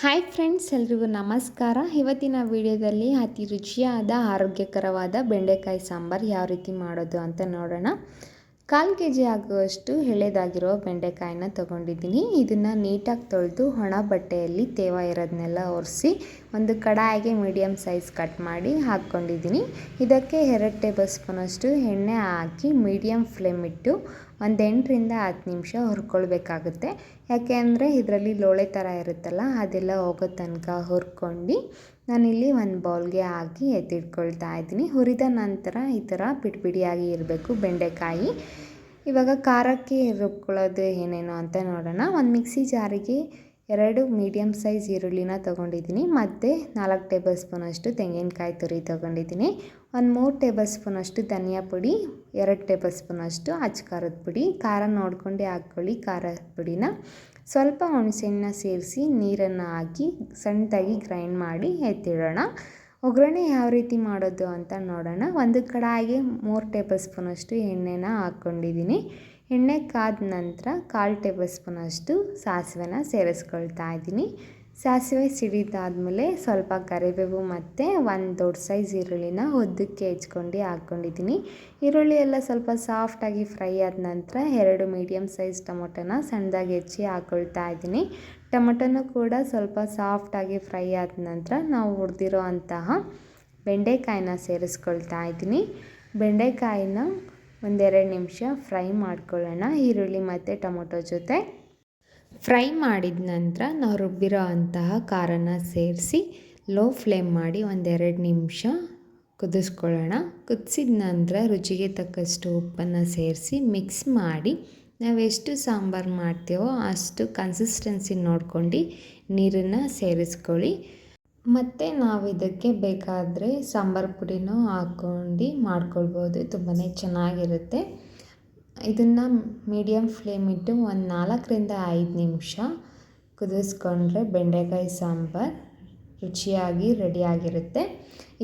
Hi friends, ಎಲ್ರಿಗೂ ನಮಸ್ಕಾರ. ಇವತ್ತಿನ ವಿಡಿಯೋದಲ್ಲಿ ಅತಿ ರುಚಿಯಾದ, ಆರೋಗ್ಯಕರವಾದ ಬೆಂಡೆಕಾಯಿ ಸಾಂಬಾರು ಯಾವ ರೀತಿ ಮಾಡೋದು ಅಂತ ನೋಡೋಣ. ಕಾಲು ಕೆ ಜಿ ಆಗುವಷ್ಟು ಎಳೆದಾಗಿರೋ ಬೆಂಡೆಕಾಯಿನ ತೊಗೊಂಡಿದ್ದೀನಿ. ಇದನ್ನು ನೀಟಾಗಿ ತೊಳೆದು ಒಣ ಬಟ್ಟೆಯಲ್ಲಿ ತೇವ ಇರೋದನ್ನೆಲ್ಲ ಒರೆಸಿ ಒಂದು ಕಡಾಯಿಗೆ ಮೀಡಿಯಮ್ ಸೈಜ್ ಕಟ್ ಮಾಡಿ ಹಾಕ್ಕೊಂಡಿದ್ದೀನಿ. ಇದಕ್ಕೆ ಎರಡು ಟೇಬಲ್ ಸ್ಪೂನಷ್ಟು ಎಣ್ಣೆ ಹಾಕಿ ಮೀಡಿಯಮ್ ಫ್ಲೇಮ್ ಇಟ್ಟು ಒಂದು ಎಂಟರಿಂದ ಹತ್ತು ನಿಮಿಷ ಹುರ್ಕೊಳ್ಬೇಕಾಗುತ್ತೆ. ಯಾಕೆ ಅಂದರೆ ಇದರಲ್ಲಿ ಲೋಳೆ ಥರ ಇರುತ್ತಲ್ಲ, ಅದೆಲ್ಲ ಹೋಗೋ ತನಕ ಹುರ್ಕೊಂಡು ನಾನಿಲ್ಲಿ ಒಂದು ಬೌಲ್ಗೆ ಹಾಕಿ ಎತ್ತಿಟ್ಕೊಳ್ತಾ ಇದ್ದೀನಿ. ಹುರಿದ ನಂತರ ಈ ಥರ ಬಿಡಿ ಬಿಡಿಯಾಗಿ ಇರಬೇಕು ಬೆಂಡೆಕಾಯಿ. ಇವಾಗ ಖಾರಕ್ಕೆ ರುಬ್ಕೊಳ್ಳೋದು ಏನೇನು ಅಂತ ನೋಡೋಣ. ಒಂದು ಮಿಕ್ಸಿ ಜಾರಿಗೆ ಎರಡು ಮೀಡಿಯಮ್ ಸೈಜ್ ಈರುಳ್ಳಿನ ತೊಗೊಂಡಿದ್ದೀನಿ. ಮತ್ತು ನಾಲ್ಕು ಟೇಬಲ್ ಸ್ಪೂನಷ್ಟು ತೆಂಗಿನಕಾಯಿ ತುರಿ ತೊಗೊಂಡಿದ್ದೀನಿ. ಒಂದು ಮೂರು ಟೇಬಲ್ ಸ್ಪೂನಷ್ಟು ಧನಿಯಾ ಪುಡಿ, ಎರಡು ಟೇಬಲ್ ಸ್ಪೂನಷ್ಟು ಅಚ್ಚ ಖಾರದ ಪುಡಿ, ಖಾರ ನೋಡ್ಕೊಂಡು ಹಾಕ್ಕೊಳ್ಳಿ ಖಾರದ ಪುಡಿನ. ಸ್ವಲ್ಪ ಹುಣಸೆಹಣ್ಣು ಸೇರಿಸಿ ನೀರನ್ನು ಹಾಕಿ ಸಣ್ಣದಾಗಿ ಗ್ರೈಂಡ್ ಮಾಡಿ ಎತ್ತಿಡೋಣ. ಒಗ್ಗರಣೆ ಯಾವ ರೀತಿ ಮಾಡೋದು ಅಂತ ನೋಡೋಣ. ಒಂದು ಕಡಾಯಿಗೆ ಮೂರು ಟೇಬಲ್ ಸ್ಪೂನಷ್ಟು ಎಣ್ಣೆನ ಹಾಕ್ಕೊಂಡಿದ್ದೀನಿ. ಎಣ್ಣೆ ಕಾದ ನಂತರ ಕಾಲು ಟೇಬಲ್ ಸ್ಪೂನಷ್ಟು ಸಾಸಿವೆನ ಸೇರಿಸ್ಕೊಳ್ತಾ ಇದ್ದೀನಿ. ಸಾಸಿವೆ ಸಿಡಿದಾದಮೇಲೆ ಸ್ವಲ್ಪ ಕರಿಬೇವು ಮತ್ತು ಒಂದು ದೊಡ್ಡ ಸೈಜ್ ಈರುಳ್ಳಿನ ಉದ್ದಕ್ಕೆ ಹೆಚ್ಕೊಂಡು ಹಾಕ್ಕೊಂಡಿದ್ದೀನಿ. ಈರುಳ್ಳಿ ಎಲ್ಲ ಸ್ವಲ್ಪ ಸಾಫ್ಟಾಗಿ ಫ್ರೈ ಆದ ನಂತರ ಎರಡು ಮೀಡಿಯಮ್ ಸೈಜ್ ಟೊಮೊಟೊನ ಸಣ್ಣದಾಗಿ ಹೆಚ್ಚಿ ಹಾಕ್ಕೊಳ್ತಾ ಇದ್ದೀನಿ. ಟೊಮೊಟೊನೂ ಕೂಡ ಸ್ವಲ್ಪ ಸಾಫ್ಟಾಗಿ ಫ್ರೈ ಆದ ನಂತರ ನಾವು ಹುರಿದಿರೋ ಅಂತಹ ಬೆಂಡೆಕಾಯಿನ ಸೇರಿಸ್ಕೊಳ್ತಾ ಇದ್ದೀನಿ. ಬೆಂಡೆಕಾಯಿನ ಒಂದೆರಡು ನಿಮಿಷ ಫ್ರೈ ಮಾಡ್ಕೊಳ್ಳೋಣ. ಈರುಳ್ಳಿ ಮತ್ತು ಟೊಮೊಟೊ ಜೊತೆ. ಫ್ರೈ ಮಾಡಿದ ನಂತರ ನಾವು ರುಬ್ಬಿರೋ ಅಂತಹ ಖಾರನ ಸೇರಿಸಿ ಲೋ ಫ್ಲೇಮ್ ಮಾಡಿ ಒಂದೆರಡು ನಿಮಿಷ ಕುದಿಸ್ಕೊಳ್ಳೋಣ. ಕುದಿಸಿದ ನಂತರ ರುಚಿಗೆ ತಕ್ಕಷ್ಟು ಉಪ್ಪನ್ನು ಸೇರಿಸಿ ಮಿಕ್ಸ್ ಮಾಡಿ ನಾವು ಎಷ್ಟು ಸಾಂಬಾರು ಮಾಡ್ತೀವೋ ಅಷ್ಟು ಕನ್ಸಿಸ್ಟೆನ್ಸಿ ನೋಡ್ಕೊಂಡು ನೀರನ್ನು ಸೇರಿಸ್ಕೊಳ್ಳಿ. ಮತ್ತು ನಾವು ಇದಕ್ಕೆ ಬೇಕಾದರೆ ಸಾಂಬಾರು ಪುಡಿನೂ ಹಾಕೊಂಡು ಮಾಡ್ಕೊಳ್ಬೋದು. ತುಂಬಾ ಚೆನ್ನಾಗಿರುತ್ತೆ. ಇದನ್ನು ಮೀಡಿಯಮ್ ಫ್ಲೇಮ್ ಇಟ್ಟು ಒಂದು ನಾಲ್ಕರಿಂದ ಐದು ನಿಮಿಷ ಕುದಿಸ್ಕೊಂಡ್ರೆ ಬೆಂಡೆಕಾಯಿ ಸಾಂಬಾರು. ರುಚಿಯಾಗಿ ರೆಡಿಯಾಗಿರುತ್ತೆ.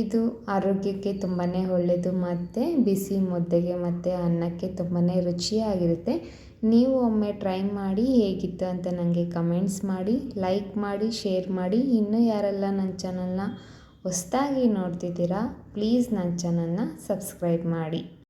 ಇದು ಆರೋಗ್ಯಕ್ಕೆ ತುಂಬಾ ಒಳ್ಳೆಯದು ಮತ್ತು ಬಿಸಿ ಮುದ್ದೆಗೆ ಮತ್ತು ಅನ್ನಕ್ಕೆ ತುಂಬಾ ರುಚಿಯಾಗಿರುತ್ತೆ. ನೀವು ಒಮ್ಮೆ ಟ್ರೈ ಮಾಡಿ ಹೇಗಿತ್ತು ಅಂತ ನನಗೆ ಕಮೆಂಟ್ಸ್ ಮಾಡಿ, ಲೈಕ್ ಮಾಡಿ, ಶೇರ್ ಮಾಡಿ. ಇನ್ನೂ ಯಾರೆಲ್ಲ ನನ್ನ ಚಾನಲ್ನ ಹೊಸ್ದಾಗಿ ನೋಡ್ತಿದ್ದೀರಾ, ಪ್ಲೀಸ್ ನನ್ನ ಚಾನಲ್ನ ಸಬ್ಸ್ಕ್ರೈಬ್ ಮಾಡಿ.